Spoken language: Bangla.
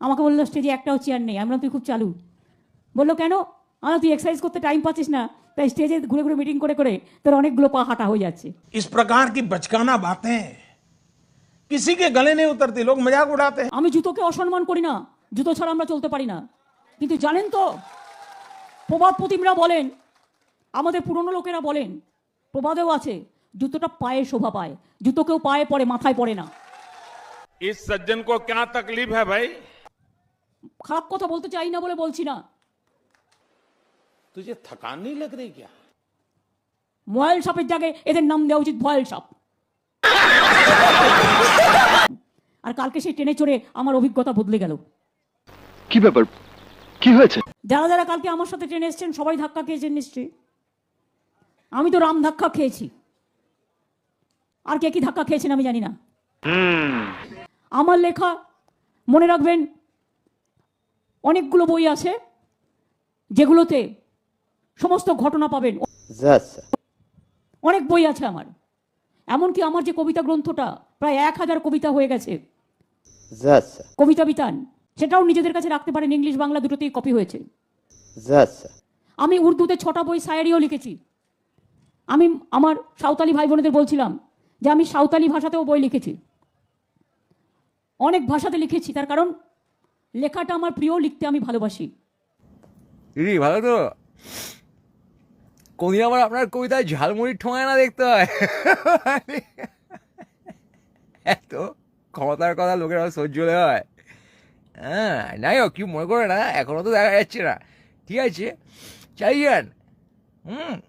আমাকে বললো স্টেজে একটাও চেয়ার নেই আমরা তুই খুব চালু বললো কেন আমরা তুই এক্সারসাইজ করতে টাইম পাচ্ছিস না তাই স্টেজে ঘুরে ঘুরে মিটিং করে করে তোর অনেকগুলো পা হাঁটা হয়ে যাচ্ছে इस प्रकार की बचकाना बातें किसी के गले नहीं उतरती लोग मजाक उड़ाते हैं আমি জুতোকে অসম্মান করি না জুতো ছাড়া আমরা চলতে পারি না কিন্তু জানেন তো প্রবাদ প্রতিমরা বলেন আমাদের পুরনো লোকেরা বলেন প্রবাদেও আছে জুতোটা পায়ে শোভা পায় জুতো কেউ পায়ে পড়ে মাথায় পড়ে না इस सज्जन को क्या तकलीफ है भाई খারাপ কথা বলতে চাই না বলে বলছি না। তুই থকানি লাগ রই শপের জায়গায় এদের নাম দেওয়া উচিত ভয়েল শপ আর কালকে সেই ট্রেনে চড়ে আমার অভিজ্ঞতা বদলে গেল। কি ব্যাপার? কি হয়েছে? যারা যারা কালকে আমার সাথে ট্রেনে এসছেন সবাই ধাক্কা খেয়েছেন নিশ্চয়ই। আমি তো রাম ধাক্কা খেয়েছি। আর কে কি ধাক্কা খেয়েছেন আমি জানি না। আমার লেখা মনে রাখবেন অনেকগুলো বই আছে যেগুলোতে সমস্ত ঘটনা পাবেন। অনেক বই আছে আমার। এমনকি আমার যে কবিতা গ্রন্থটা প্রায় এক হাজার কবিতা হয়ে গেছে। কবিতা বিতান সেটাও নিজেদের কাছে রাখতে পারেন ইংলিশ বাংলা দুটোতেই কপি হয়েছে। আমি উর্দুতে ছটা বই সায়েরিও লিখেছি। আমি আমার সাঁওতালি ভাই বোনেদের বলছিলাম যে আমি সাঁওতালি ভাষাতেও বই লিখেছি। অনেক ভাষাতে লিখেছি তার কারণ লেখাটা আমার প্রিয়, লিখতে আমি ভালোবাসি। দিদি ভালো তো। কোনি আমার আপনার কবিতায় ঝালমুড়ি ঠোঁয়ায় না দেখতে হয়? এত ক্ষমতার কথা লোকের আবার সহ্য হয়। হ্যাঁ নাই হোক, কি মনে করে না, এখনও তো দেখা যাচ্ছে না। ঠিক আছে চাই যান। হুম।